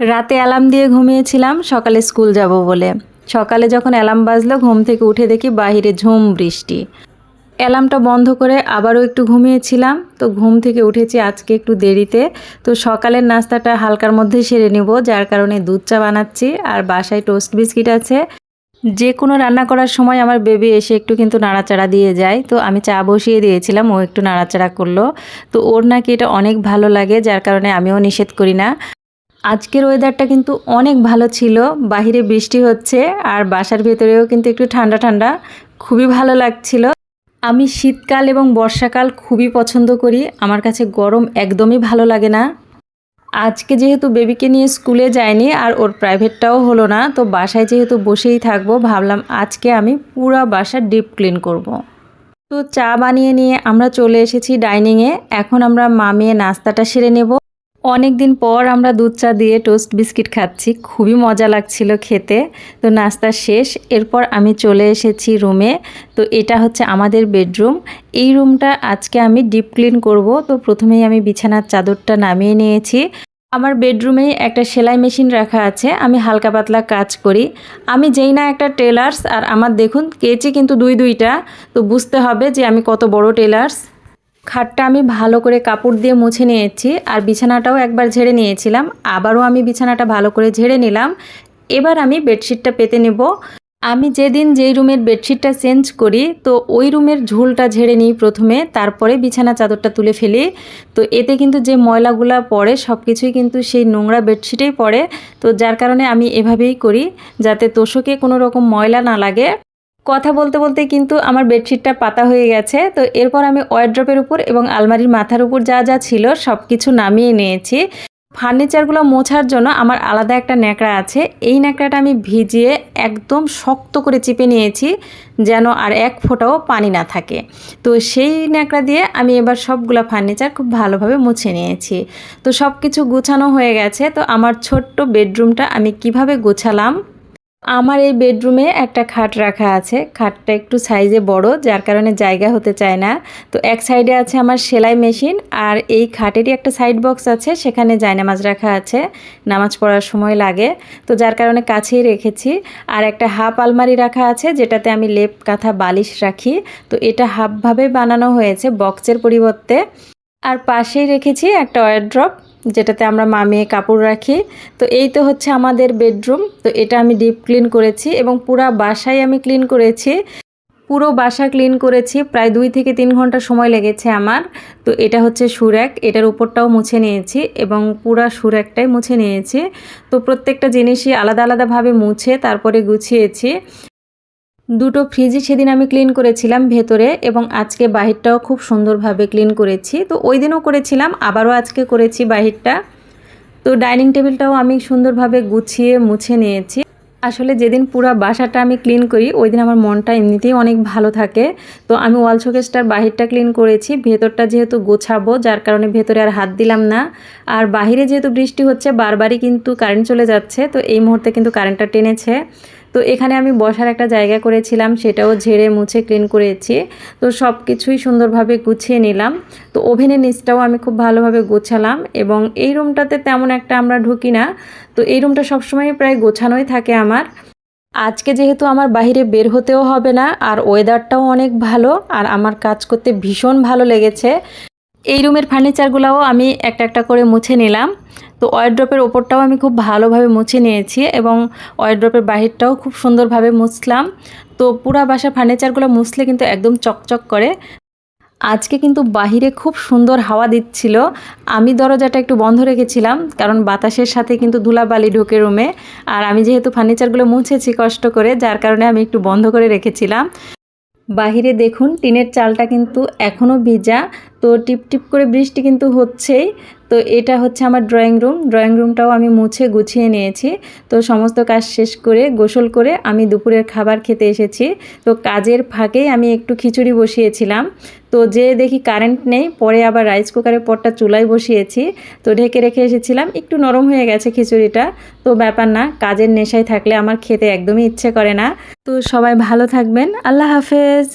রাতে অ্যালার্ম দিয়ে ঘুমিয়েছিলাম, সকালে স্কুল যাব বলে। সকালে যখন অ্যালার্ম বাজলো, ঘুম থেকে উঠে দেখি বাইরে ঝুম বৃষ্টি। অ্যালার্মটা বন্ধ করে আবারও একটু ঘুমিয়েছিলাম, তো ঘুম থেকে উঠেছি আজকে একটু দেরিতে। তো সকালের নাস্তাটা হালকার মধ্যে সেরে নেব, যার কারণে দুধ চা বানাচ্ছি, আর বাসায় টোস্ট বিস্কিট আছে। যে কোনো রান্না করার সময় আমার বেবি এসে একটু কিন্তু নাড়াচাড়া দিয়ে যায়, তো আমি চা বসিয়ে দিয়েছিলাম, ও একটু নাড়াচাড়া করল। তো ওর নাকি এটা অনেক ভালো লাগে, যার কারণে আমিও নিষেধ করি না। আজকের ওয়েদারটা কিন্তু অনেক ভালো ছিল। বাহিরে বৃষ্টি হচ্ছে আর বাসার ভেতরেও কিন্তু একটু ঠান্ডা ঠান্ডা। খুবই ভালো লাগছিল। আমি শীতকাল এবং বর্ষাকাল খুবই পছন্দ করি। আমার কাছে গরম একদমই ভালো লাগে না। আজকে যেহেতু বেবিকে নিয়ে স্কুলে যায়নি আর ওর প্রাইভেটটাও হলো না, তো বাসায় যেহেতু বসেই থাকব, ভাবলাম আজকে আমি পুরো বাসা ডিপ ক্লিন করব। তো চা বানিয়ে নিয়ে আমরা চলে এসেছি ডাইনিংয়ে এখন আমরা মামিয়ে নাস্তাটা সেরে নেব। অনেক দিন পর আমরা দুধ চা দিয়ে টোস্ট বিস্কিট খাচ্ছি। খুবই মজা লাগছিল খেতে। তো নাস্তা শেষ। এরপর আমি চলে এসেছি রুমে। তো এটা হচ্ছে আমাদের বেডরুম। এই রুমটা আজকে আমি ডিপ ক্লিন করব। তো প্রথমেই আমি বিছানার চাদরটা নামিয়ে নিয়েছি। আমার বেডরুমেই একটা সেলাই মেশিন রাখা আছে। আমি হালকা পাতলা কাজ করি। আমি যেই না একটা টেলার্স। আর আমার দেখুন, কেচি কিন্তু দুই দুইটা। তো বুঝতে হবে যে আমি কত বড় টেলার্স। খাটটা আমি ভালো করে কাপড় দিয়ে মুছে নিয়েছি আর বিছানাটাও একবার ঝেড়ে নিয়েছিলাম। আবারও আমি বিছানাটা ভালো করে ঝেড়ে নিলাম। এবার আমি বেডশিটটা পেতে নেব। আমি যেদিন যেই রুমের বেডশিটটা চেঞ্জ করি, তো ওই রুমের ঝুলটা ঝেড়ে নিই প্রথমে, তারপরে বিছানা চাদরটা তুলে ফেলি। তো এতে কিন্তু যে ময়লাগুলা পড়ে সব কিছুই কিন্তু সেই নোংরা বেডশিটেই পড়ে। তো যার কারণে আমি এভাবেই করি, যাতে তোষকে কোনো রকম ময়লা না লাগে। কথা বলতে বলতে কিন্তু আমার বেডশিটটা পাতা হয়ে গেছে। তো এরপর আমি ওয়ারড্রপের উপর এবং আলমারির মাথার উপর যা যা ছিল সব কিছু নামিয়ে নিয়েছি। ফার্নিচারগুলো মোছার জন্য আমার আলাদা একটা ন্যাকড়া আছে। এই ন্যাকড়াটা আমি ভিজিয়ে একদম শক্ত করে চিপে নিয়েছি যেন আর এক ফোঁটাও পানি না থাকে। তো সেই ন্যাকড়া দিয়ে আমি এবার সবগুলো ফার্নিচার খুব ভালোভাবে মুছে নিয়েছি। তো সব কিছু গুছানো হয়ে গেছে। তো আমার ছোট্ট বেডরুমটা আমি কীভাবে গোছালাম আমার এই বেডরুমে একটা খাট রাখা আছে। খাটটা একটু সাইজে বড়, যার কারণে জায়গা হতে চায় না। তো এক সাইডে আছে আমার সেলাই মেশিন আর এই খাটেরই একটা সাইড বক্স আছে, সেখানে জায়নামাজ রাখা আছে। নামাজ পড়ার সময় লাগে। তো যার কারণে কাছেই রেখেছি। আর একটা হাফ আলমারি রাখা আছে, যেটাতে আমি লেপ, কাঁথা, বালিশ রাখি। তো এটা হাফভাবে বানানো হয়েছে বক্সের পরিবর্তে। আর পাশেই রেখেছি একটা ওয়ারড্রপ যেটাতে আমরা মামিয়ে কাপড় রাখি। তো এই তো হচ্ছে আমাদের বেডরুম। তো এটা আমি ডিপ ক্লিন করেছি এবং পুরা বাসায় আমি ক্লিন করেছি। পুরো বাসা ক্লিন করেছি। প্রায় দুই থেকে তিন ঘণ্টা সময় লেগেছে আমার। তো এটা হচ্ছে সুরেক। এটার উপরটাও মুছে নিয়েছি এবং পুরা সুরেকটাই মুছে নিয়েছি। তো প্রত্যেকটা জিনিসই আলাদা আলাদাভাবে মুছে তারপরে গুছিয়েছি। দুটো ফ্রিজই সেদিন আমি ক্লিন করেছিলাম ভেতরে এবং আজকে বাহিরটাও খুব সুন্দরভাবে ক্লিন করেছি। তো ওই দিনও করেছিলাম, আবারও আজকে করেছি বাহিরটা। তো ডাইনিং টেবিলটাও আমি সুন্দরভাবে গুছিয়ে মুছে নিয়েছি। আসলে যেদিন পুরো বাসাটা আমি ক্লিন করি, ওই দিন আমার মনটা এমনিতেই অনেক ভালো থাকে। তো আমি ওয়াল শোকেসটার বাহিরটা ক্লিন করেছি, ভেতরটা যেহেতু গোছাবো, যার কারণে ভেতরে আর হাত দিলাম না। আর বাহিরে যেহেতু বৃষ্টি হচ্ছে, বারবারই কিন্তু কারেন্ট চলে যাচ্ছে, তো এই মুহূর্তে কিন্তু কারেন্টটা টেনেছে। তো এখানে আমি বসার একটা জায়গা করেছিলাম, সেটাও ঝেড়ে মুছে ক্লিন করেছি। তো সব কিছুই সুন্দরভাবে গুছিয়ে নিলাম। তো ওভেনের নিচটাও আমি খুব ভালোভাবে গোছালাম এবং এই রুমটাতে তেমন একটা আমরা ঢুকি না। তো এই রুমটা সবসময় প্রায় গোছানোই থাকে আমার। আজকে যেহেতু আমার বাহিরে বের হতেও হবে না, আর ওয়েদারটাও অনেক ভালো, আর আমার কাজ করতে ভীষণ ভালো লেগেছে। এই রুমের ফার্নিচারগুলোও আমি একটা একটা করে মুছে নিলাম। তো ওয়ারড্রপের ওপরটাও আমি খুব ভালোভাবে মুছে নিয়েছি এবং ওয়ারড্রপের বাহিরটাও খুব সুন্দরভাবে মুছলাম। তো পুরা বাসা ফার্নিচারগুলো মুছলে কিন্তু একদম চকচক করে। আজকে কিন্তু বাহিরে খুব সুন্দর হাওয়া দিচ্ছিল। আমি দরজাটা একটু বন্ধ রেখেছিলাম কারণ বাতাসের সাথে কিন্তু ধুলাবালি ঢোকে রুমে। আর আমি যেহেতু ফার্নিচারগুলো মুছেছি কষ্ট করে, যার কারণে আমি একটু বন্ধ করে রেখেছিলাম। বাহিরে দেখুন, টিনের চালটা কিন্তু এখনও ভিজা। তো টিপ টিপ করে বৃষ্টি কিন্তু হচ্ছেই। তো এটা হচ্ছে আমার ড্রয়িং রুম ড্রয়িং রুমটাও আমি মুছে গুছিয়ে নিয়েছি। তো সমস্ত কাজ শেষ করে, গোসল করে আমি দুপুরের খাবার খেতে এসেছি। তো কাজের ফাঁকেই আমি একটু খিচুড়ি বসিয়েছিলাম। তো যে দেখি কারেন্ট নেই, পরে আবার রাইস কুকারের পরটা চুলায় বসিয়েছি। তো ঢেকে রেখে এসেছিলাম। একটু নরম হয়ে গেছে খিচুড়িটা। তো ব্যাপার না, কাজের নেশায় থাকলে আমার খেতে একদমই ইচ্ছে করে না। তো সবাই ভালো থাকবেন। আল্লাহ হাফেজ।